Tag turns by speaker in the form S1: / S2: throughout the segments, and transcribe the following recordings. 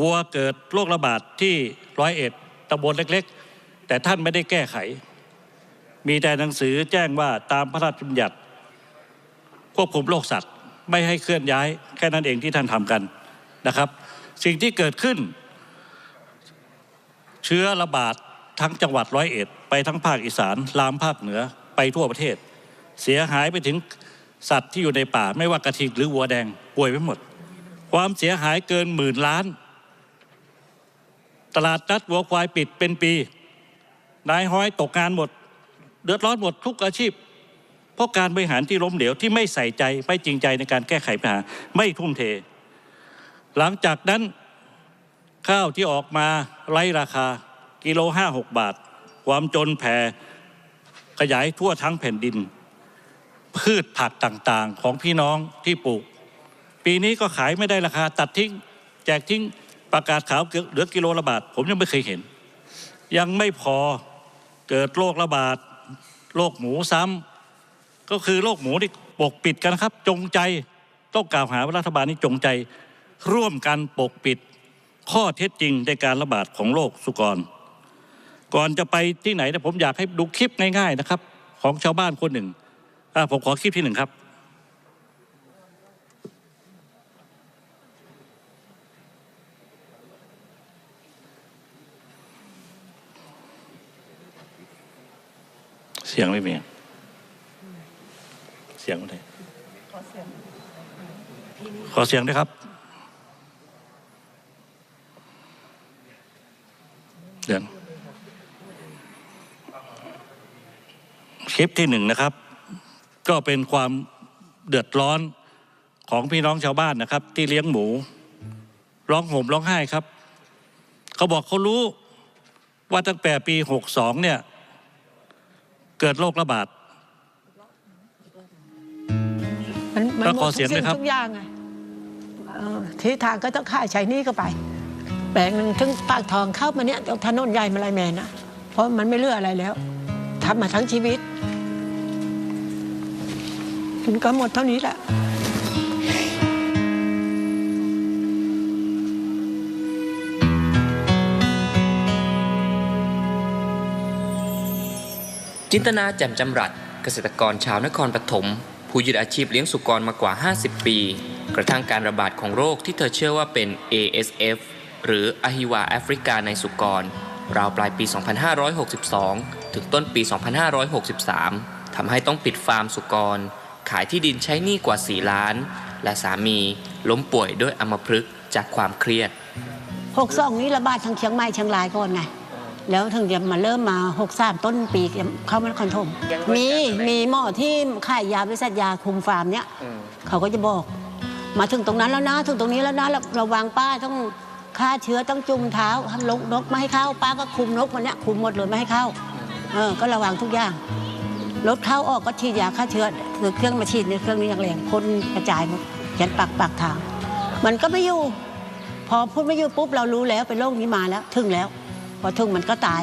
S1: วัวเกิดโรคระบาดที่ร้อยเอ็ดตำบลเล็กๆ แต่ท่านไม่ได้แก้ไข มีแต่หนังสือแจ้งว่าตามพระราชบัญญัติ ควบคุมโรคสัตว์ไม่ให้เคลื่อนย้าย แค่นั้นเองที่ท่านทำกันนะครับ สิ่งที่เกิดขึ้น เชื้อระบาดทั้งจังหวัดร้อยเอ็ดไปทั้งภาคอีสานลามภาคเหนือไปทั่วประเทศ เสียหายไปถึงสัตว์ที่อยู่ในป่า ไม่ว่ากระทิงหรือวัวแดงป่วยไปหมด ความเสียหายเกินหมื่นล้าน ตลาดนัดวัวควายปิดเป็นปี นายห้อยตกงานหมด เดือดร้อนหมดทุกอาชีพ เพราะการบริหารที่ล้มเหลวที่ไม่ใส่ใจไม่จริงใจในการแก้ไขปัญหาไม่ทุ่มเท หลังจากนั้นข้าวที่ออกมาไร้ราคากิโลห้าหกบาท ความจนแผ่ขยายทั่วทั้งแผ่นดิน พืชผักต่างๆของพี่น้องที่ปลูก ปีนี้ก็ขายไม่ได้ราคาตัดทิ้ง แจกทิ้ง ประกาศขาวเหลือกิโลละบาท ผมยังไม่เคยเห็น ยังไม่พอเกิดโรคระบาดโรคหมูซ้ำก็คือโรคหมูที่ปกปิดกันนะครับ จงใจต้องกล่าวหาว่ารัฐบาลนี้จงใจร่วมกันปกปิดข้อเท็จจริงในการระบาดของโรคสุกร ก่อนจะไปที่ไหนนี่ผมอยากให้ดูคลิปง่ายๆนะครับ ของชาวบ้านคนหนึ่งผมขอคลิปที่หนึ่งครับ สียงไม่มี เสียงอะไรขอเสียงด้วยครับเสียงคลิปที่หนึ่งนะครับ ก็เป็นความเดือดร้อนของพี่น้องชาวบ้านนะครับ ที่เลี้ยงหมู ร้องห่มร้องไห้ครับ เขาบอกเขารู้ว่าตั้งแต่ปีหกสองเนี่ย เกิดโรคระบาด
S2: มันมัน
S1: แล้ว
S2: หม
S1: ขอ
S2: ด
S1: เสี
S2: ทุ
S1: ยง
S2: กสิ่
S1: ด้วย
S2: ง
S1: ครับ
S2: ทุกอย่างไงเออที่ทางก็ต้องค่าใช้หนี่ก็ไปแปลงหนึ่งถึงปากทองเข้ามาเนี่ยถนนใหญ่มาลายแมนนะเพราะมันไม่เหลืออะไรแล้วทำมาทั้งชีวิต มันก็หมดเท่านี้แหละ
S3: จินตนาแจ่มจำรัดเกษตรกรชาวนครปฐมผู้ยึดอาชีพเลี้ยงสุกรมากว่า 50 ปี กระทั่งการระบาดของโรคที่เธอเชื่อว่าเป็น ASF หรืออหิวาแอฟริกาในสุกร ราวปลายปี 2562 ถึงต้นปี 2563 ทำให้ต้องปิดฟาร์มสุกร ขายที่ดินใช้หนี้กว่า 4 ล้าน และสามีล้มป่วยด้วยอัมพฤกษ์จากความเครียด
S2: หกสองนี้ระบาดทั้งเชียงใหม่เชียงรายก่อนไง แล้วถึงจะมาเริ่มมาหกสามต้นปีเข้ามาคอนถมมีมีหมอที่ขายยาบริษัทยาคุมฟาร์มเนี้ยเขาก็จะบอก มาถึงตรงนั้นแล้วนะ ถึงตรงนี้แล้วนะระระวังป้าต้องฆ่าเชื้อต้องจุ่มเท้าห้ามลกนกไม่ให้เข้าป้าก็คุมนกวันเนี้ยคุมหมดเลยไม่ให้เข้าเออก็ระวังทุกอย่างรถเข้าออกก็ฉีดยาฆ่าเชื้อคือเครื่องมาฉีดในยเครื่องนี้อย่างแรงพ่นกระจายหมดยันปากปากทาง มันก็ไม่อยู่ พอพูดไม่อยู่ปุ๊บเรารู้แล้วเป็นโรคนี้มาแล้ว ถึงแล้ว พอถึงมันก็ตาย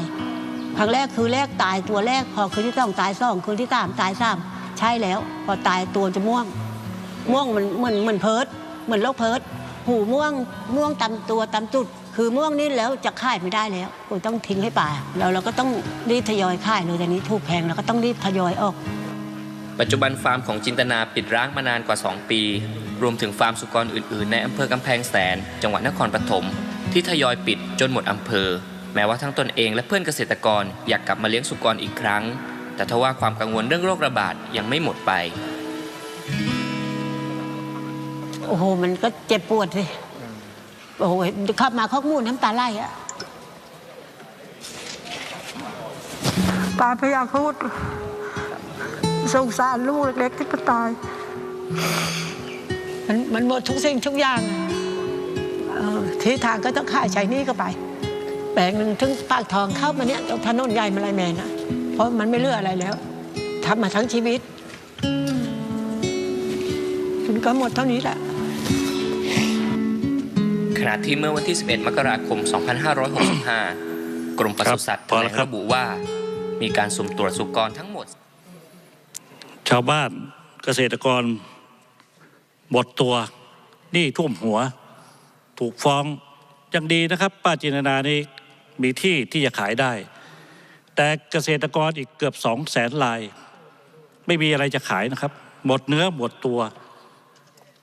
S2: ครั้งแรกคือแรกตายตัวแรก พอคืนที่สองตายสองคืนที่สามตายสามใช่แล้ว พอตายตัวจะม่วง ม่วงมันเหมือนเหมือนเพิร์ดเหมือนโรคเพิร์ดหูม่วงม่วงตามตัวตามจุด คือม่วงนี่แล้วจะขายไม่ได้แล้วกูต้องทิ้งให้ป่าแล้วเราก็ต้องรีบทยอยขายเลยแต่นี้ถูกแพงเราก็ต้องรีบทยอยออก
S3: ปัจจุบันฟาร์มของจินตนาปิดร้างมานานกว่า 2 ปี รวมถึงฟาร์มสุกรอื่น ๆ ในอำเภอกำแพงแสน จังหวัดนครปฐมที่ทยอยปิดจนหมดอำเภอ แม้ว่าทั้งตนเองและเพื่อนเกษตรกรอยากกลับมาเลี้ยงสุกรอีกครั้ง แต่ทว่าความกังวลเรื่องโรคระบาดยังไม่หมดไป
S2: โอ้โห มันก็เจ็บปวดสิโอ้โหขับมาข้อมูลน้ำตาไหลอะตาพยาพูดสงสารลูกเล็กๆที่ก็ตาย มันมันหมดทุกสิ่งทุกอย่างเออที่ทางก็ต้องค่าใช้หนี่ก็ไป แปลงหนึ่งถึงปากทองเข้ามาเนี่ยถนนใหญ่มาลายแมนอะเพราะมันไม่เหลืออะไรแล้วทำมาทั้งชีวิตมันก็หมดเท่านี้แหละ
S3: ขณะที่เมื่อวันที่ 11 มกราคม 2565 กรมปศุสัตว์
S1: ครับพอแล้ว
S3: แถลง
S1: ครับ
S3: ระบุว่า มีการสุ่มตรวจสุกรทั้งหมด
S1: ชาวบ้านเกษตรกรหมดตัวหนี่ท่วมหัว ถูกฟ้องยังดีนะครับ ป้าจินนานี่ มีที่ที่จะขายได้ แต่เกษตรกรอีกเกือบสองแสนลาย ไม่มีอะไรจะขายนะครับ หมดเนื้อหมดตัว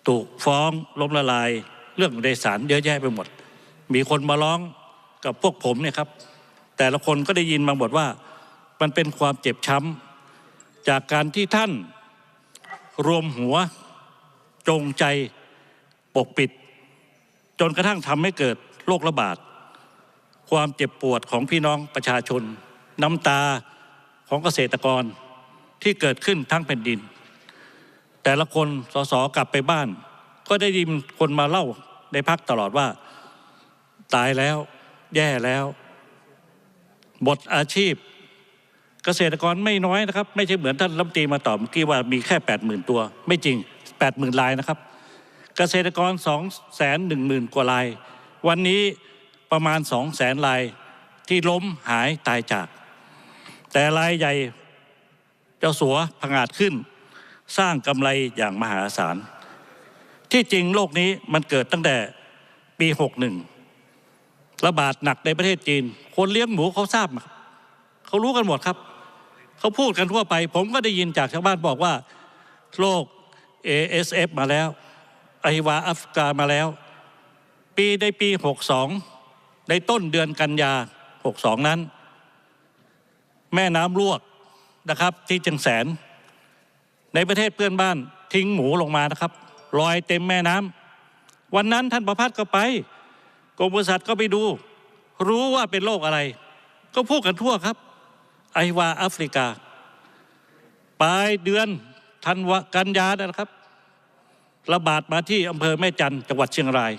S1: ถูกฟ้องล้มละลาย เรื่องโดสารเยอะแยะไปหมด มีคนมาร้องกับพวกผมเนี่ยครับ แต่ละคนก็ได้ยินมาหมดว่า มันเป็นความเจ็บช้ำจากการที่ท่านรวมหัวจงใจปกปิด จนกระทั่งทำให้เกิดโรคระบาด ความเจ็บปวดของพี่น้องประชาชน น้ำตาของเกษตรกรที่เกิดขึ้นทั้งแผ่นดิน แต่ละคนสสกลับไปบ้าน ก็ได้ยินคนมาเล่าในพักตลอดว่า ตายแล้ว แย่แล้วหมดอาชีพ เกษตรกรไม่น้อยนะครับ ไม่ใช่เหมือนท่านรัฐมนตรีมาตอบเมื่อกี้ว่ามีแค่แปดหมื่นตัว ไม่จริงแปดหมื่นลายนะครับ เกษตรกรสองแสนหนึ่งหมื่นกว่าลาย วันนี้ ประมาณสองแสนลายที่ล้มหายตายจาก แต่รายใหญ่เจ้าสัวผงาดขึ้น สร้างกำไรอย่างมหาศาล ที่จริงโลกนี้มันเกิดตั้งแต่ปี 61 ระบาดหนักในประเทศจีน คนเลี้ยงหมูเขาทราบครับเขารู้กันหมดครับ เขาพูดกันทั่วไป ผมก็ได้ยินจากชาวบ้านบอกว่าโรค ASF มาแล้วไอฮิวาอัฟกามาแล้ว ปีในปี 62 ในต้นเดือนกันยา 62 นั้น แม่น้ำลวกนะครับที่จังแสน ในประเทศเพื่อนบ้านทิ้งหมูลงมานะครับลอยเต็มแม่น้ำวันนั้นท่านประพัฒน์ก็ไปกรมปศุสัติก็ไปดู รู้ว่าเป็นโรคอะไร ก็พูดกันทั่วครับ ไอวาแอฟริกา ปลายเดือนธันวากันยานะครับ ระบาดมาที่อำเภอแม่จันทร์จังหวัดเชียงราย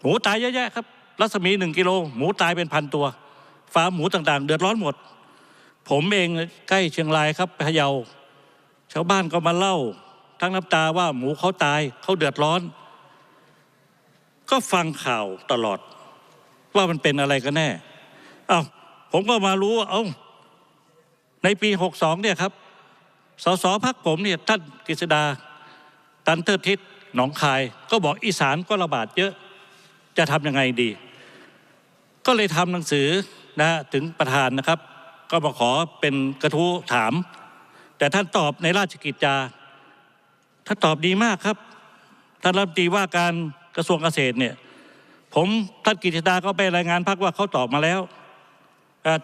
S1: หมูตายเยอะแยะครับ รัศมีหนึ่งกิโลหมูตายเป็นพันตัว ฟาร์มหมูต่างๆ เดือดร้อนหมด ผมเองใกล้เชียงรายครับพะเยาชาวบ้านก็มาเล่า ทั้งน้ำตาว่าหมูเขาตายเขาเดือดร้อน ก็ฟังข่าวตลอด ว่ามันเป็นอะไรกันแน่เอา้าผมก็มารู้ว่าเอา้าในปี 62 เนี่ยครับ สสพักผมเนี่ยท่านกฤษดา ตันเทอร์ทิศหนองคาย ก็บอกอีสานก็ระบาดเยอะ จะทำยังไงดี ก็เลยทำหนังสือนะถึงประธานนะครับ ก็มาขอเป็นกระทู้ถาม แต่ท่านตอบในราชกิจจาท่านตอบดีมากครับท่านรัฐมนตรีว่าการกระทรวงเกษตรเนี่ยผมท่านกิจดาก็ไปรายงานพักว่าเขาตอบมาแล้ว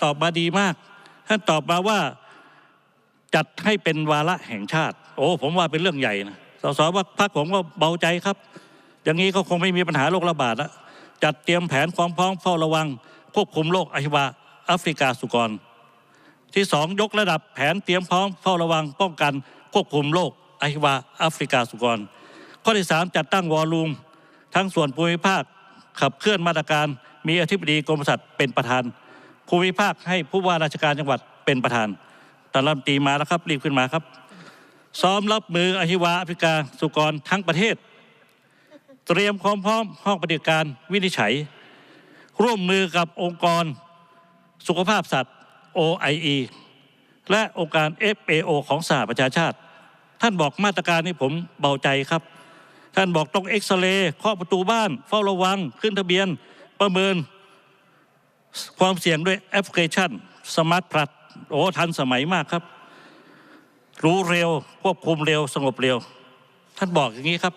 S1: ตอบมาดีมาก ท่านตอบมาว่าจัดให้เป็นวาระแห่งชาติ โอ้ผมว่าเป็นเรื่องใหญ่นะสสว่าพักผมก็เบาใจครับ อย่างนี้ก็คงไม่มีปัญหาโรคระบาดแล้ว จัดเตรียมแผนความพร้อมเฝ้าระวัง ควบคุมโรคอหิวาแอฟริกาสุกร ที่สองยกระดับแผนเตรียมพร้อมเฝ้าระวังป้องกัน ควบคุมโรคอหิวาแอฟริกาสุกร ข้อที่สามจัดตั้งวอลลุ่มทั้งส่วนภูมิภาคขับเคลื่อนมาตรการมีอธิบดีกรมศุสัตว์เป็นประธาน ภูมิภาคให้ผู้ว่าราชการจังหวัดเป็นประธานตอนรัฐมนตรีมาแล้วครับรีบขึ้นมาครับ ซ้อมรับมืออหิวาแอฟริกาสุกรทั้งประเทศ เตรียมความพร้อมห้องปฏิบัติการวินิจฉัย ร่วมมือกับองค์กรสุขภาพสัตว์ OIE และองค์การ FAO ของสหประชาชาติ ท่านบอกมาตรการนี้ผมเบาใจครับ ท่านบอกต้องเอ็กซเรย์เคาะประตูบ้าน เฝ้าระวังขึ้นทะเบียนประเมิน ความเสี่ยงด้วยแอปพลิเคชันสมาร์ทพลัสโอ้ทันสมัยมากครับ รู้เร็วควบคุมเร็วสงบเร็ว ท่านบอกอย่างนี้ครับ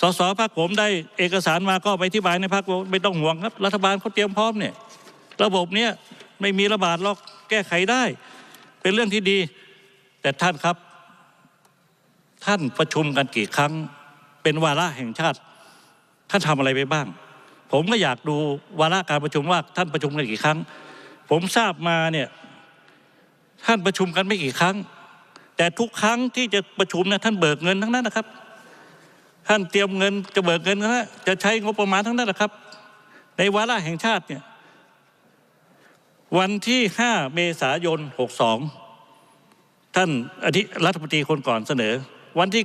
S1: สสพักผมได้เอกสารมาก็ไปที่บายในพักไม่ต้องห่วงครับ รัฐบาลเขาเตรียมพร้อมเนี่ย ระบบเนี้ยไม่มีระบาดหรอกแก้ไขได้ เป็นเรื่องที่ดี แต่ท่านครับ ท่านประชุมกันกี่ครั้ง เป็นวาระแห่งชาติ ท่านทำอะไรไปบ้าง ผมก็อยากดูวาระการประชุมว่าท่านประชุมกันกี่ครั้ง ผมทราบมาเนี่ยท่านประชุมกันไม่กี่ครั้ง แต่ทุกครั้งที่จะประชุมนี่ยท่านเบิกเงินทั้งนั้นนะครับ ท่านเตรียมเงินจะเบิกเงินนะจะใช้งบประมาณทั้งนั้นนะครับ ในวาระแห่งชาติเนี่ยวันที่ 5 เมษายน 62 ท่านอธิรัฐมนตรีคนก่อนเสนอ วันที่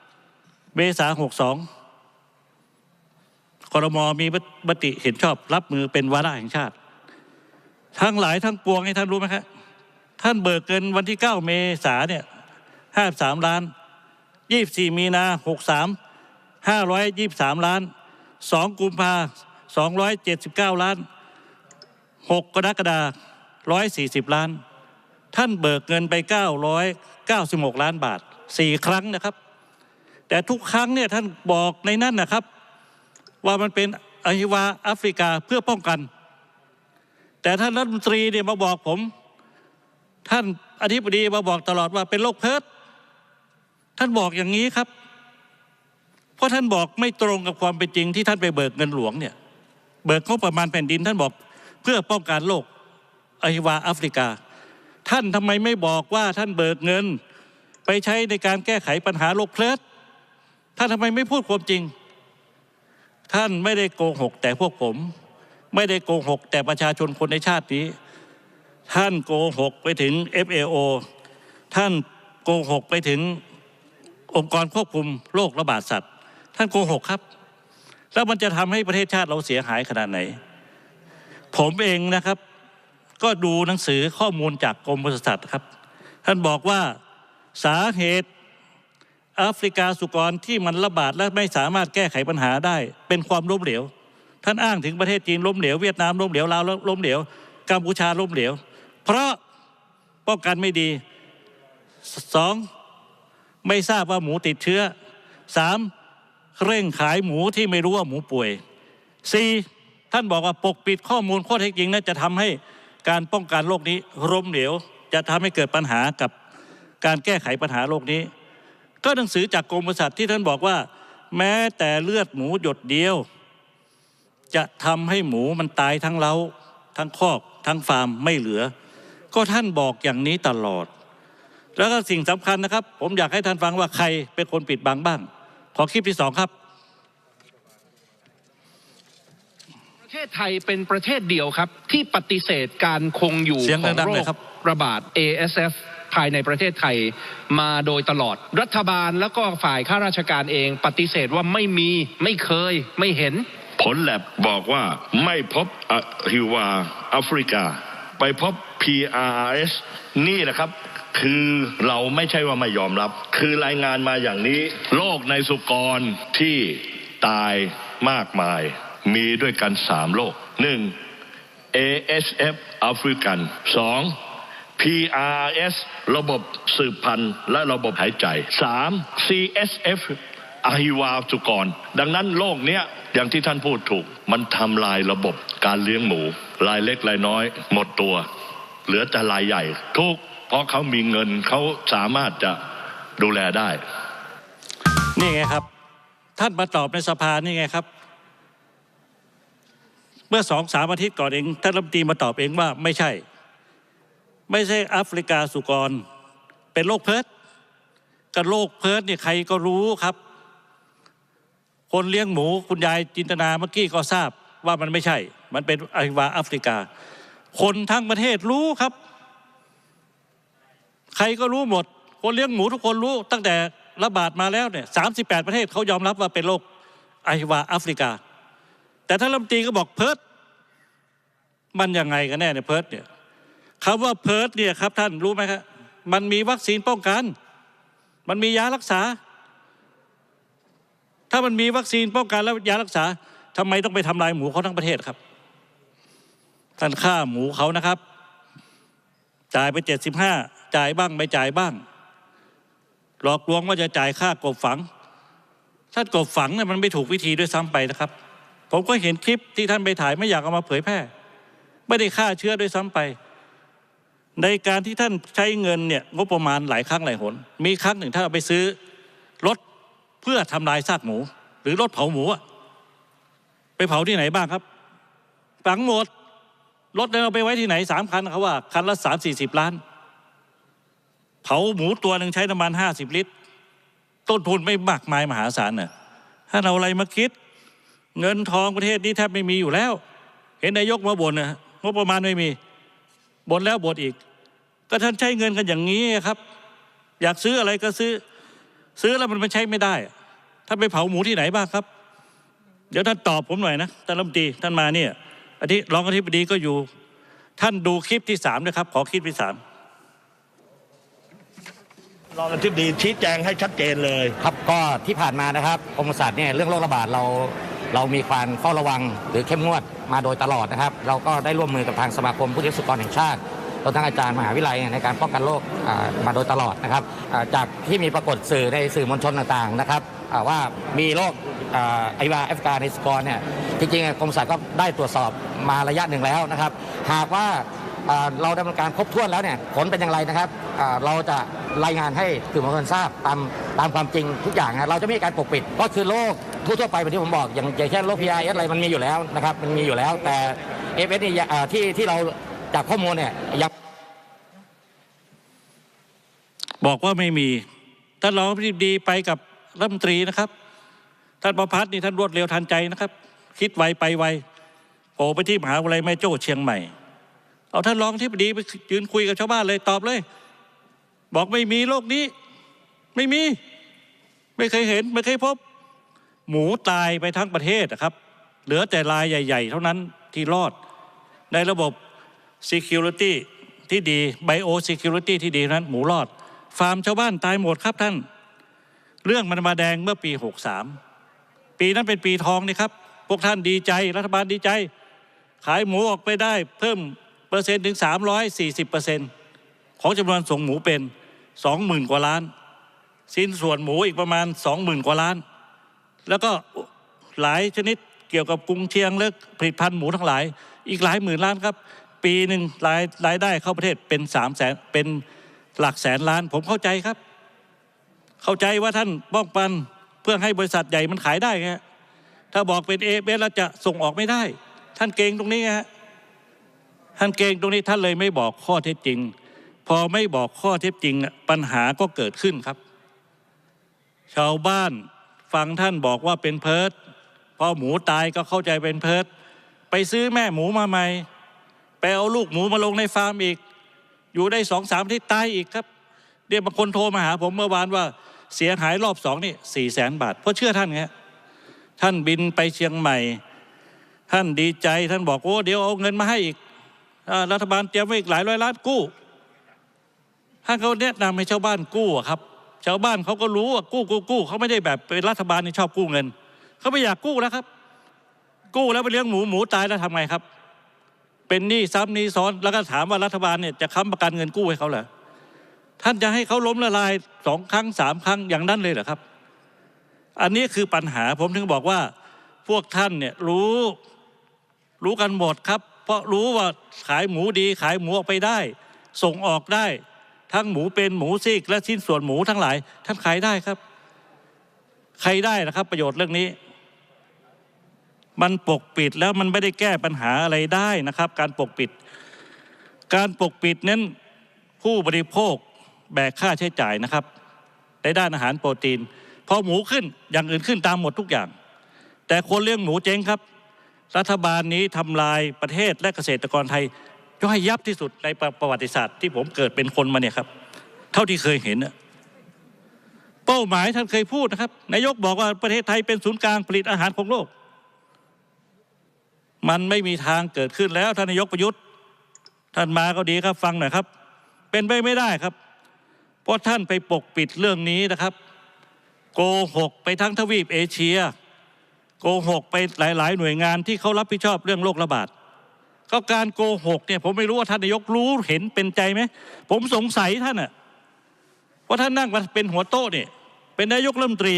S1: 9 เมษายน 62ครมมีมติเห็นชอบรับมือเป็นวาระแห่งชาติ ทั้งหลายทั้งปวงให้ท่านรู้ไหมครับท่านเบิกเงินวันที่ 9 เมษาเนี่ย53 ล้าน 24 มีนา63 523 ล้านสองกุมภาสองร้อยเจ็ดสิบเก้าล้านหกกรกฎาร้อยสี่สิบล้าน ท่านเบิกเงินไปเก้าร้อยเก้าสิบหกล้านบาทสี่ครั้งนะครับ แต่ทุกครั้งเนี่ยท่านบอกในนั้นนะครับ ว่ามันเป็นอหิวาแอฟริกาเพื่อป้องกัน แต่ท่านรัฐมนตรีเนี่ยมาบอกผม ท่านอธิบดีมาบอกตลอดว่าเป็นโรคเพิร์ดท่านบอกอย่างนี้ครับ ราะท่านบอกไม่ตรงกับความเป็นจริงที่ท่านไปเบิกเงินหลวงเนี่ยเบิกงบประมาณแผ่นดินท่านบอกเพื่อป้องกันโรคอหิวาแอฟริกา ท่านทำไมไม่บอกว่าท่านเบิกเงิน ไปใช้ในการแก้ไขปัญหาโรคเพลิดท่านทำไมไม่พูดความจริง ท่านไม่ได้โกหกแต่พวกผม ไม่ได้โกหกแต่ประชาชนคนในชาตินี้ ท่านโกหกไปถึง FAO ท่านโกหกไปถึงองค์กรควบคุมโรคระบาดสัตว์ โกหกครับ แล้วมันจะทำให้ประเทศชาติเราเสียหายขนาดไหน ผมเองนะครับ ก็ดูหนังสือข้อมูลจากกรมปศุสัตว์ครับ ท่านบอกว่าสาเหตุแอฟริกาสุกรที่มันระบาดและไม่สามารถแก้ไขปัญหาได้ เป็นความล้มเหลว ท่านอ้างถึงประเทศจีนล้มเหลวเวียดนามล้มเหลวลาวล้มเหลวกัมพูชาล้มเหลว เพราะป้องกันไม่ดีสองไม่ทราบว่าหมูติดเชื้อสาม เร่งขายหมูที่ไม่รู้ว่าหมูป่วยสี่ท่านบอกว่าปกปิดข้อมูลข้อเท็จจริงนะจะทำให้การป้องกันโรคนี้ล้มเหลวจะทำให้เกิดปัญหากับการแก้ไขปัญหาโรคนี้ ก็หนังสือจากกรมปศุสัตว์ที่ท่านบอกว่า แม้แต่เลือดหมูหยดเดียว จะทำให้หมูมันตายทั้งเล้าทั้งคอก ทั้งฟาร์มไม่เหลือ ก็ท่านบอกอย่างนี้ตลอด แล้วก็สิ่งสำคัญนะครับ ผมอยากให้ท่านฟังว่าใครเป็นคนปิดบังบ้าง ขอคลิปที่สองครับ
S4: ประเทศไทยเป็นประเทศเดียวครับ ที่ปฏิเสธการคงอยู่
S1: เสียง
S4: ของ
S1: ดังๆ
S4: โร
S1: หน่อย
S4: ค
S1: ครับ
S4: ระบาด ASF ภายในประเทศไทยมาโดยตลอด รัฐบาลแล้วก็ฝ่ายข้าราชการเอง ปฏิเสธว่าไม่มีไม่เคยไม่เห็น
S5: ผลแลบบอกว่าไม่พบอะฮิวาแอฟริกา ไปพบ PRS นี่นะครับ คือเราไม่ใช่ว่าไม่ยอมรับ คือรายงานมาอย่างนี้ โรคในสุกรที่ตายมากมาย มีด้วยกันสามโรคหนึ่ง ASF แอฟริกันสอง PRS ระบบสืบพันธุ์และระบบหายใจ 3. CSF อะฮิวาสุกร ดังนั้นโรคเนี้ย อย่างที่ท่านพูดถูก มันทำลายระบบการเลี้ยงหมูรายเล็กรายน้อย หมดตัว เหลือแต่รายใหญ่ ทุกเพราะเขามีเงินเขาสามารถจะดูแลได้
S1: นี่ไงครับ ท่านมาตอบในสภานี่ไงครับ เมื่อสองสามอาทิตย์ก่อนเองท่านรัฐมนตรีมาตอบเองว่าไม่ใช่ ไม่ใช่แอฟริกาสุกร เป็นโรคเพิร์ดกับโรคเพิร์ดเนี่ยใครก็รู้ครับ คนเลี้ยงหมูคุณยายจินตนาเมื่อกี้ก็ทราบว่ามันไม่ใช่ มันเป็นอหิวาแอฟริกา คนทั้งประเทศรู้ครับ ใครก็รู้หมด คนเลี้ยงหมูทุกคนรู้ ตั้งแต่ระบาดมาแล้วเนี่ยสามสิบแปดประเทศเขายอมรับว่าเป็นโรคอหิวาแอฟริกา แต่ท่านรัฐมนตรีก็บอกเพิร์ดมันยังไงกันแน่เนี่ยเพิร์ดเนี่ยคำว่าเพิร์ดเนี่ยครับท่านรู้ไหมครับมันมีวัคซีนป้องกัน มันมียารักษา ถ้ามันมีวัคซีนป้องกันแล้วยารักษาทำไมต้องไปทำลายหมูเขาทั้งประเทศครับ ท่านฆ่าหมูเขานะครับ จ่ายไปเจ็ดสิบห้าจ่ายบ้างไม่จ่ายบ้าง หลอกลวงว่าจะจ่ายค่ากบฝังถ้านกบฝังเนี่ยมันไม่ถูกวิธีด้วยซ้ำไปนะครับ ผมก็เห็นคลิปที่ท่านไปถ่ายไม่อยากเอามาเผยแพร่ ไม่ได้ฆ่าเชื้อด้วยซ้ำไป ในการที่ท่านใช้เงินเนี่ยงบประมาณหลายครั้งหลายหน มีครั้งหนึ่งท่านเอาไปซื้อ เพื่อทำลายซากหมู หรือรถเผาหมูอะไปเผาที่ไหนบ้างครับฝังหมดรถเนี่ยเอาไปไว้ที่ไหนสามคันเขาว่า คันละสามสี่สิบล้าน เผาหมูตัวหนึ่งใช้น้ำมันห้าสิบลิตร ต้นทุนไม่มากมายมหาศาลเน่ะท่านเอาอะไรมาคิด เงินทองประเทศนี้แทบไม่มีอยู่แล้ว เห็นนายกมาบ่นนะงบประมาณไม่มีบ่นแล้วบ่นอีก ก็ท่านใช้เงินกันอย่างนี้ครับ อยากซื้ออะไรก็ซื้อ ซื้อแล้วมันไม่ใช้ไม่ได้อะท่านไปเผาหมูที่ไหนบ้างครับ เดี๋ยวท่านตอบผมหน่อยนะท่านรัฐมนตรีท่านมาเนี่ยอาทิรองอธิบดีก็อยู่ ท่านดูคลิปที่สามนะครับ ขอคลิปที่สาม
S5: รองอธิบดีชี้แจงให้ชัดเจนเลย
S6: ครับก็ที่ผ่านมานะครับกรมศาสตร์เนี่ยเรื่องโรคระบาดเราเรามีความเฝ้าระวังหรือเข้มงวดมาโดยตลอดนะครับ เราก็ได้ร่วมมือกับทางสมาคมผู้เลี้ยงสุกรแห่งชาติ รวมทั้งอาจารย์มหาวิทยาลัยในการป้องกันโรคมาโดยตลอดนะครับจากที่มีปรากฏสื่อในสื่อมวลชนต่างๆนะครับว่ามีโรคไอวาแอฟกาในสกอร์เนี่ยจริงๆกรมสัตว์ก็ได้ตรวจสอบมาระยะหนึ่งแล้วนะครับ หากว่าเราดำเนินการครบถ้วนแล้วเนี่ยผลเป็นอย่างไรนะครับเราจะรายงานให้สื่อมวลชนทราบตามตามความจริงทุกอย่างนะเราจะไม่มีการปกปิด ก็คือโรคทั่วไปแบบที่ผมบอกอย่างอย่างเช่นโรค PRS ออะไรมันมีอยู่แล้วนะครับมันมีอยู่แล้วแต่ FS นี่อ่าที่ที่เรา จากข้อมูลเนี่ยยัง
S1: บอกว่าไม่มีท่านรองอธิบดีไปกับรัฐมนตรีนะครับ ท่านประพัฒน์นี่ท่านรวดเร็วทันใจนะครับ คิดไวไปไวโผล่ไปที่มหาวิทยาลัยแม่โจ้เชียงใหม่ เอาท่านรองอธิบดีไปยืนคุยกับชาวบ้านเลยตอบเลย บอกไม่มีโรคนี้ ไม่มี ไม่เคยเห็น ไม่เคยพบ หมูตายไปทั้งประเทศนะครับ เหลือแต่รายใหญ่ ๆ เท่านั้นที่รอดในระบบ Security ที่ดี Bio Security ที่ดีนั้น หมูรอด ฟาร์มชาวบ้านตายหมดครับท่าน เรื่องมันมาแดงเมื่อปี 63 ปีนั้นเป็นปีทองนี่ครับ พวกท่านดีใจรัฐบาลดีใจ ขายหมูออกไปได้เพิ่มเปอร์เซ็นต์ถึง 340เปอร์เซ็นต์ของจำนวนส่งหมูเป็น 20,000 กว่าล้าน สิ้นส่วนหมูอีกประมาณ 20,000 กว่าล้าน แล้วก็หลายชนิดเกี่ยวกับกรุงเชียงเลิกผลิตภัณฑ์หมูทั้งหลาย อีกหลายหมื่นล้านครับ ปีหนึ่งรายรายได้เข้าประเทศเป็นสามแสนเป็นหลักแสนล้าน ผมเข้าใจครับ เข้าใจว่าท่านป้องกันเพื่อให้บริษัทใหญ่มันขายได้ไงฮะถ้าบอกเป็นเอเบสแล้วจะส่งออกไม่ได้ ท่านเก่งตรงนี้ฮะท่านเก่งตรงนี้ท่านเลยไม่บอกข้อเท็จจริง พอไม่บอกข้อเท็จจริงปัญหาก็เกิดขึ้นครับ ชาวบ้านฟังท่านบอกว่าเป็นเพิร์ดพอหมูตายก็เข้าใจเป็นเพิร์ดไปซื้อแม่หมูมาใหม่ ไปเอาลูกหมูมาลงในฟาร์มอีก อยู่ได้สองสามที่ตายอีกครับเดี๋ยวบางคนโทรมาหาผมเมื่อวานว่าเสียหายรอบสองนี่สี่แสนบาท เพราะเชื่อท่านไงท่านบินไปเชียงใหม่ ท่านดีใจท่านบอกโอ้เดี๋ยวเอาเงินมาให้อีกอารัฐบาลเตรียมไว้อีกหลายร้อยล้านกู้ท่านเขาแนะนำให้ชาวบ้านกู้ครับ ชาวบ้านเขาก็รู้ว่ากู้กู้กู้เขาไม่ได้แบบเป็นรัฐบาลนี่ชอบกู้เงิน เขาไม่อยากกู้แล้วครับ กู้แล้วไปเลี้ยงหมูหมูตายแล้วทำไงครับ เป็นหนี้ซ้ำหนี้ซ้อนแล้วก็ถามว่ารัฐบาลเนี่ยจะค้ำประกันเงินกู้ให้เขาเหรอท่านจะให้เขาล้มละลายสองครั้งสามครั้งอย่างนั้นเลยเหรอครับ อันนี้คือปัญหาผมถึงบอกว่าพวกท่านเนี่ยรู้รู้กันหมดครับ เพราะรู้ว่าขายหมูดีขายหมูออกไปได้ ส่งออกได้ ทั้งหมูเป็นหมูซีกและชิ้นส่วนหมูทั้งหลาย ท่านขายได้ครับ ใครได้นะครับ ประโยชน์เรื่องนี้ มันปกปิดแล้วมันไม่ได้แก้ปัญหาอะไรได้นะครับ การปกปิด การปกปิดนั้นผู้บริโภคแบกค่าใช้จ่ายนะครับในด้านอาหารโปรตีนพอหมูขึ้นอย่างอื่นขึ้นตามหมดทุกอย่าง แต่คนเลี้ยงหมูเจ๊งครับ รัฐบาลนี้ทำลายประเทศและเกษตรกรไทยย่อยยับที่สุดในประประวัติศาสตร์ที่ผมเกิดเป็นคนมาเนี่ยครับ เท่าที่เคยเห็นเป้าหมายท่านเคยพูดนะครับนายกบอกว่าประเทศไทยเป็นศูนย์กลางผลิตอาหารของโลก มันไม่มีทางเกิดขึ้นแล้วท่านนายกประยุทธ์ ท่านมาก็ดีครับฟังหน่อยครับ เป็นไปไม่ได้ครับ เพราะท่านไปปกปิดเรื่องนี้นะครับ โกหกไปทั้งทวีปเอเชีย โกหกไปหลาย ๆ หน่วยงานที่เขารับผิดชอบเรื่องโรคระบาดก็การโกหกเนี่ยผมไม่รู้ว่าท่านนายกรู้เห็นเป็นใจไหมผมสงสัยท่านอะว่าท่านนั่งมาเป็นหัวโต๊ะเนี่ยเป็นนายกรัฐมนตรี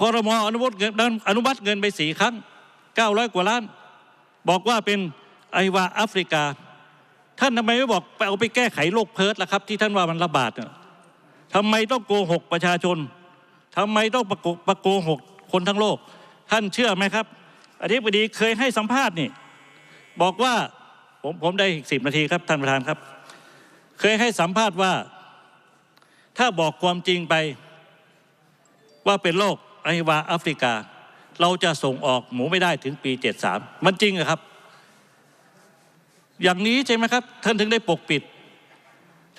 S1: คอรมออนุมัติเงินอนุมัติเงินไปสี่ครั้งเก้าร้อยกว่าล้าน บอกว่าเป็นไอวาแอฟริกา ท่านทำไมไม่บอกไปเอาไปแก้ไขโรคเพิร์ดล่ะครับ ที่ท่านว่ามันระบาดเนี่ยทำไมต้องโกหกประชาชนทำไมต้องประโกประโกหกคนทั้งโลก ท่านเชื่อไหมครับอธิบดีเคยให้สัมภาษณ์นี่ บอกว่าผมผมได้อีกสิบนาทีครับท่านประธานครับ เคยให้สัมภาษณ์ว่า ถ้าบอกความจริงไปว่าเป็นโรคไอวาแอฟริกา เราจะส่งออกหมูไม่ได้ถึงปี 73 มันจริงเหรอครับ อย่างนี้ใช่ไหมครับ ท่านถึงได้ปกปิด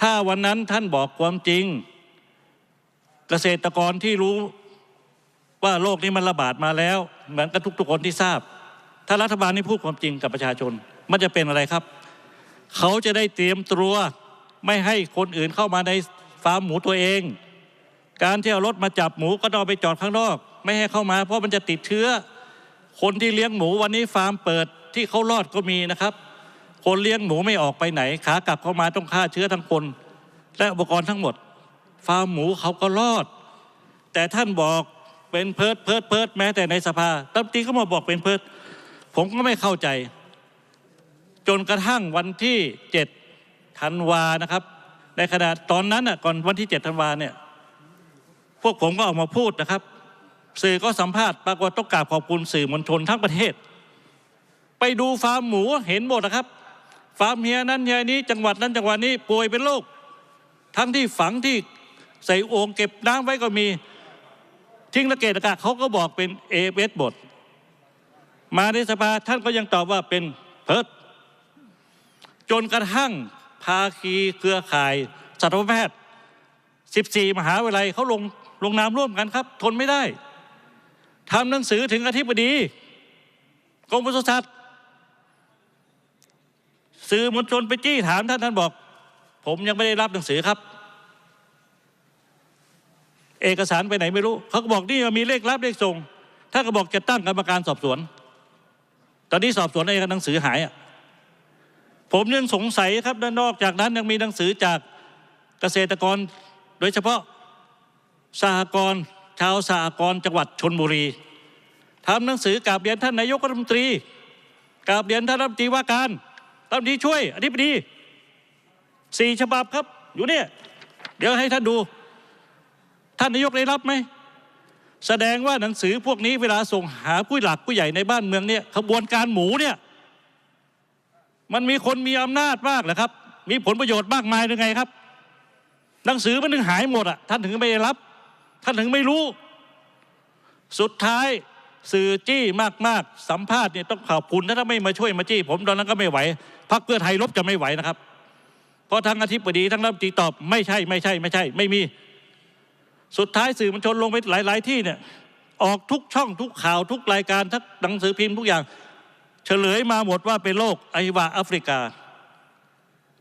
S1: ถ้าวันนั้นท่านบอกความจริง เกษตรกรที่รู้ว่าโรคนี้มันระบาดมาแล้ว เหมือนกับทุกๆคนที่ทราบ ถ้ารัฐบาลนี่พูดความจริงกับประชาชน มันจะเป็นอะไรครับ เขาจะได้เตรียมตัวไม่ให้คนอื่นเข้ามาในฟาร์มหมูตัวเอง การที่เอารถมาจับหมูก็ต้องเอาไปจอดข้างนอก ไม่ให้เข้ามา เพราะมันจะติดเชื้อ คนที่เลี้ยงหมูวันนี้ฟาร์มเปิดที่เขารอดก็มีนะครับ คนเลี้ยงหมูไม่ออกไปไหน ขากลับเข้ามาต้องฆ่าเชื้อทั้งคน และอุปกรณ์ทั้งหมด ฟาร์มหมูเขาก็รอด แต่ท่านบอกเป็นเพิดเพิดเพิดแม้แต่ในสภาตั้มตีเขามาบอกเป็นเพิดผมก็ไม่เข้าใจ จนกระทั่งวันที่เจ็ดธันวานะครับ ในขณะตอนนั้นน่ะก่อนวันที่เจ็ดธันวาเนี่ย พวกผมก็ออกมาพูดนะครับ สื่อก็สัมภาษณ์ปรากฏต้องกราบขอบคุณสื่อมวลชนทั้งประเทศ ไปดูฟาร์มหมูเห็นหมดนะครับ ฟาร์มเฮียนั้นเฮียนี้จังหวัดนั้นจังหวัดนี้ป่วยเป็นโรคทั้งที่ฝังที่ใส่โอ่งเก็บน้ำไว้ก็มีทิ้งระเกะระกะเขาก็บอกเป็นเอเสบท มาในสภาท่านก็ยังตอบว่าเป็นเพิร์ดจนกระทั่งภาคีเครือข่ายสัตวแพทย์ 14 มหาวิทยาลัยเขาลง ลงนามร่วมกันครับ ทนไม่ได้ทำหนังสือถึงอธิบดีกรมปศุสัตว์สื่อมวลชนไปจี้ถามท่านท่านบอก ผมยังไม่ได้รับหนังสือครับ เอกสารไปไหนไม่รู้เขาก็บอกนี่มีเลขรับเลขส่งท่านก็บอกจะตั้งกรรมการสอบสวน ตอนนี้สอบสวนในหนังสือหายอะผมยังสงสัยครับและนอกจากนั้นยังมีหนังสือจากเกษตรกร โดยเฉพาะ สหกรณ์ชาวสหกรณ์จังหวัดชนบุรีทำหนังสือกราบเรียนท่านนายกรัฐมนตรีกราบเรียนท่านรัฐมนตรีว่าการรัฐมนตรีช่วยอธิบดีสี่ฉบับครับ อยู่เนี่ย เดี๋ยวให้ท่านดู ท่านนายกได้รับไหม แสดงว่าหนังสือพวกนี้เวลาส่งหาผู้หลักผู้ใหญ่ในบ้านเมืองเนี่ยขบวนการหมูเนี่ยมันมีคนมีอำนาจมากเหรอครับ มีผลประโยชน์มากมายหรือไงครับ หนังสือมันถึงหายหมดอะท่านถึงไม่ได้รับ ท่านถึงไม่รู้ สุดท้ายสื่อจี้มากๆ สัมภาษณ์เนี่ยต้องขอบคุณถ้าไม่มาช่วยมาจี้ ผมตอนนั้นก็ไม่ไหวพักเพื่อไทยลบจะไม่ไหวนะครับ เพราะทั้งอธิบดีทั้งรัฐมนตรีตอบไม่ใช่ไม่ใช่ ไม่ใช่ ไม่มี สุดท้ายสื่อมวลชนลงไปหลาย ๆ ที่เนี่ย ออกทุกช่องทุกข่าวทุกรายการทุกหนังสือพิมพ์ทุกอย่าง เฉลยมาหมดว่าเป็นโรคไอวาแอฟริกา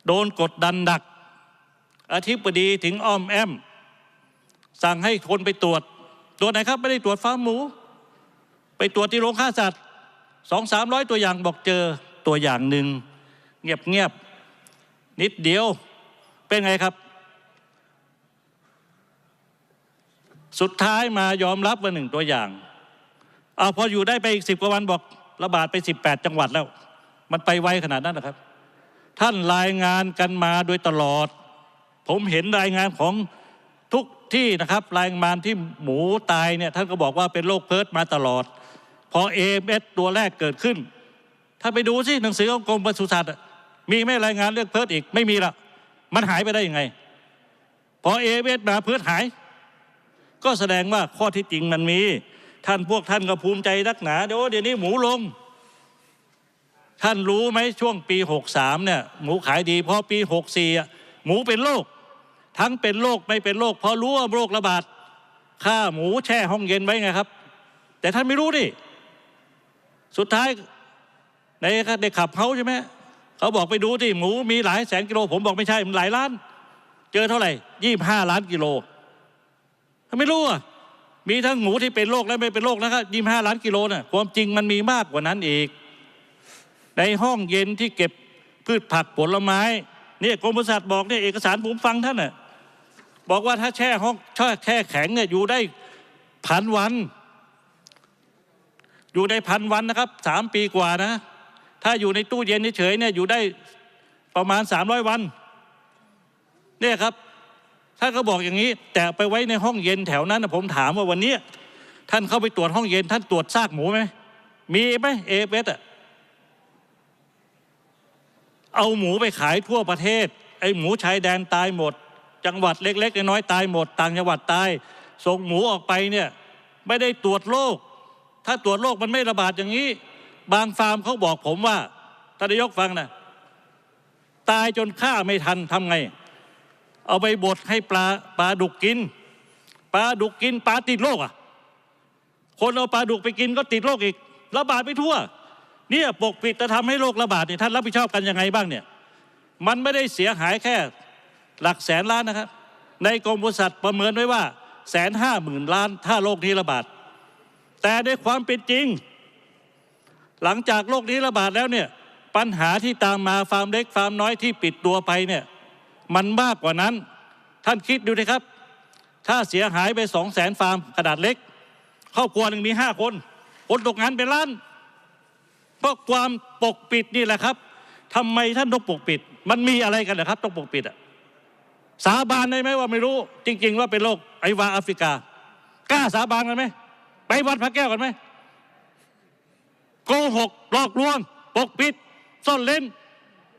S1: โดนกดดันหนัก อธิบดีถึงอ้อมแอม สั่งให้คนไปตรวจ ตรวจไหนครับ ไม่ได้ตรวจฟาร์มหมู ไปตรวจที่โรงฆ่าสัตว์สองสามร้อยตัวอย่างบอกเจอตัวอย่างหนึ่งเงียบเงียบนิดเดียวเป็นไงครับ สุดท้ายมายอมรับว่าหนึ่งตัวอย่างเอาพออยู่ได้ไปอีกสิบกว่าวันบอกระบาดไปสิบแปดจังหวัดแล้ว มันไปไวขนาดนั้นนะครับ ท่านรายงานกันมาโดยตลอด ผมเห็นรายงานของ ทุกที่นะครับรายงานที่หมูตายเนี่ยท่านก็บอกว่าเป็นโรคเพิร์ดมาตลอด พอเอเอสตัวแรกเกิดขึ้น ถ้าไปดูสิหนังสือของกรมปศุสัตว์มีไหม่รายงานเรื่องเพิร์ดอีกไม่มีละมันหายไปได้ยังไง พอเอเอสมาเพิร์ดหาย ก็แสดงว่าข้อที่จริงมันมี ท่านพวกท่านก็ภูมิใจนักหนาเดี๋ยวเดี๋ยวนี้หมูลง ท่านรู้ไหมช่วงปี 63เนี่ยหมูขายดีพราะปี 64อ่หมูเป็นโรค ทั้งเป็นโรคไม่เป็นโรคเพราะรู้ว่าโรคระบาดฆ่าหมูแช่ห้องเย็นไว้ไงครับ แต่ท่านไม่รู้ดิสุดท้ายในในขับเขาใช่ไหมเขาบอกไปดูที่หมูมีหลายแสนกิโล ผมบอกไม่ใช่มันหลายล้าน เจอเท่าไหร่ยี่ห้าล้านกิโลไม่รู้อะมีทั้งหมูที่เป็นโรคและไม่เป็นโรคนะครับยี่ห้าล้านกิโลน่ะความจริงมันมีมากกว่านั้นอีก ในห้องเย็นที่เก็บพืชผักผลไม้เนี่ยกรมปศุสัตว์บอกเนี่ยเอกสารผมฟังท่านน่ะ บอกว่าถ้าแช่ห้องแช่แค่แข็งเนี่ยอยู่ได้พันวัน อยู่ได้พันวันนะครับสามปีกว่านะ ถ้าอยู่ในตู้เย็นเฉยเนี่ยอยู่ได้ประมาณสามร้อยวัน เนี่ยครับท่านก็บอกอย่างนี้ แต่ไปไว้ในห้องเย็นแถวนั้นนะผมถามว่าวันนี้ท่านเข้าไปตรวจห้องเย็น ท่านตรวจซากหมูไหมมีไหมเอฟเอสอะเอาหมูไปขายทั่วประเทศ ไอ้หมูชายแดนตายหมด จังหวัดเล็ก ๆ น้อยๆตายหมดต่างจังหวัดตาย ส่งหมูออกไปเนี่ยไม่ได้ตรวจโรคถ้าตรวจโรคมันไม่ระบาดอย่างนี้ บางฟาร์มเขาบอกผมว่าท่านนายกฟังนะตายจนฆ่าไม่ทันทำไง เอาไปบดให้ปลาปลาดุกกินปลาดุกกินปลาติดโรคอะ คนเอาปลาดุกไปกินก็ติดโรคอีก ระบาดไปทั่ว เนี่ยปกปิดจะทำให้โรคระบาดเนี่ยท่านรับผิดชอบกันยังไงบ้างเนี่ย มันไม่ได้เสียหายแค่ หลักแสนล้านนะครับ ในกรมปศุสัตว์ประเมินไว้ว่าแสนห้าหมื่นล้านถ้าโรคนี้ระบาด แต่ในความเป็นจริง หลังจากโรคนี้ระบาดแล้วเนี่ยปัญหาที่ตามมาฟาร์มเล็กฟาร์มน้อยที่ปิดตัวไปเนี่ยมันมากกว่านั้น ท่านคิดดูนะครับ ถ้าเสียหายไปสองแสนฟาร์มขนาดเล็กครอบครัวหนึ่งมีห้าคน คนตกงานเป็นล้านเพราะความปกปิดนี่แหละครับทำไมท่านต้องปกปิด มันมีอะไรกันนะครับ ต้องปกปิดอะ สาบานได้ไหมว่าไม่รู้ จริง ๆ ว่าเป็นโรคไอวาแอฟริกากล้าสาบานกันไหมไปวัดพระแก้วกันไหมโกหกหลอกลวงปกปิดซ่อนเล้น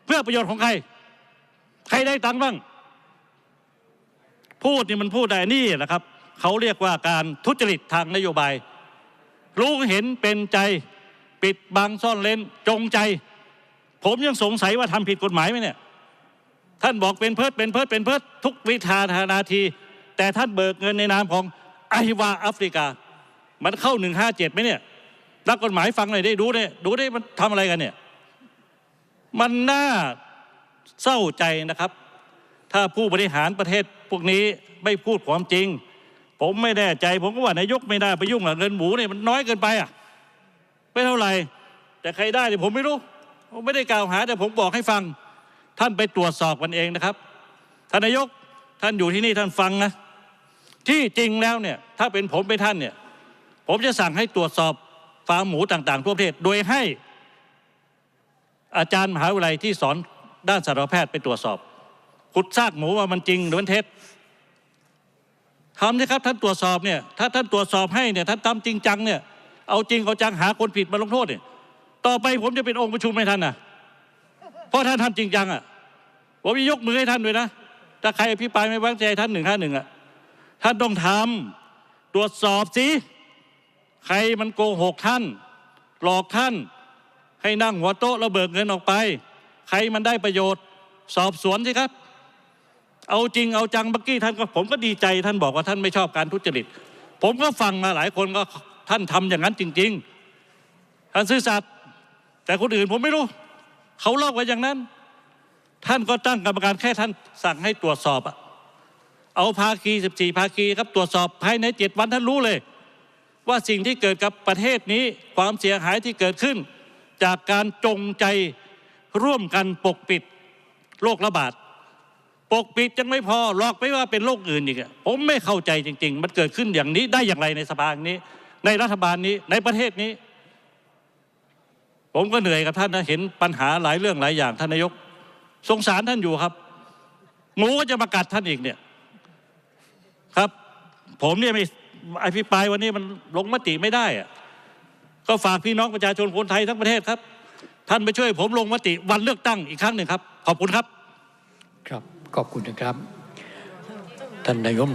S1: เพื่อประโยชน์ของใคร ใครได้ตังค์บ้าง พูดนี่มันพูดได้นี่แหละครับ เขาเรียกว่าการทุจริตทางนโยบาย รู้เห็นเป็นใจปิดบังซ่อนเล้นจงใจ ผมยังสงสัยว่าทำผิดกฎหมายไหมเนี่ย ท่านบอกเป็นเพิดเป็นเพิดเป็นเพิดทุกวิธานาที แต่ท่านเบิกเงินในนามของไอวาแอฟริกา มันเข้าหนึ่งห้าเจ็ดไหมเนี่ยนักกฎหมายฟังหน่อยได้ดูเนี่ยดูได้มันทำอะไรกันเนี่ย มันน่าเศร้าใจนะครับ ถ้าผู้บริหารประเทศพวกนี้ไม่พูดความจริง ผมไม่แน่ใจ ผมก็ว่านายกไม่ได้ไปยุ่งกับเงินหมูเนี่ยมันน้อยเกินไปอะไม่เท่าไหร่แต่ใครได้เนี่ยผมไม่รู้ ผมไม่ได้กล่าวหาแต่ผมบอกให้ฟัง ท่านไปตรวจสอบกันเองนะครับท่านนายกท่านอยู่ที่นี่ท่านฟังนะที่จริงแล้วเนี่ยถ้าเป็นผมเป็นท่านเนี่ยผมจะสั่งให้ตรวจสอบฟาร์มหมูต่างๆทั่วประเทศ โดยให้อาจารย์มหาวิทยาลัยที่สอนด้านสัตวแพทย์ไปตรวจสอบ ขุดซากหมูว่ามันจริงหรือมันเท็จทำสิครับท่านตรวจสอบเนี่ยถ้าท่านตรวจสอบให้เนี่ยท่านทำจริงจังเนี่ยเอาจริงเอาจังหาคนผิดมาลงโทษเนี่ยต่อไปผมจะเป็นองค์ประชุมให้ท่านนะ เพราะท่านทำจริงจังอะผมจะยกมือให้ท่านด้วยนะถ้าใครอภิปรายไม่ไว้างใจท่านหนึ่งห้าหนึ่งอะท่านต้องทำตรวจสอบสิใครมันโกหกท่าน หลอกท่าน ให้นั่งหัวโต๊ะแล้วเบิกเงินออกไป ใครมันได้ประโยชน์ สอบสวนสิครับ เอาจริงเอาจังเมื่อกี้ท่านก็ผมก็ดีใจท่านบอกว่าท่านไม่ชอบการทุจริต ผมก็ฟังมาหลายคนก็ท่านทำอย่างนั้นจริง ๆ ท่านซื่อสัตย์แต่คนอื่นผมไม่รู้ เขาเล่าไว้อย่างนั้น ท่านก็ตั้งกรรมการแค่ท่านสั่งให้ตรวจสอบอะเอาภาคี14ภาคีครับตรวจสอบภายในเจ็ดวันท่านรู้เลย ว่าสิ่งที่เกิดกับประเทศนี้ความเสียหายที่เกิดขึ้น จากการจงใจร่วมกันปกปิดโรคระบาดปกปิดยังไม่พอหลอกไปว่าเป็นโรคอื่นอีกผมไม่เข้าใจจริง ๆ มันเกิดขึ้นอย่างนี้ได้อย่างไรในสภาอย่างนี้ ในรัฐบาลนี้ในประเทศนี้ ผมก็เหนื่อยกับท่านนะเห็นปัญหาหลายเรื่องหลายอย่างท่านนายก สงสารท่านอยู่ครับหมูก็จะมากัดท่านอีกเนี่ยครับ ผมเนี่ยไม่อภิปรายวันนี้มันลงมติไม่ได้อะก็ฝากพี่น้องประชาชนคนไทยทั้งประเทศครับ ท่านไปช่วยผมลงมติวันเลือกตั้งอีกครั้งหนึ่งครับ ขอบคุณครับ
S7: ครับขอบคุณนะครับ ท่านนายก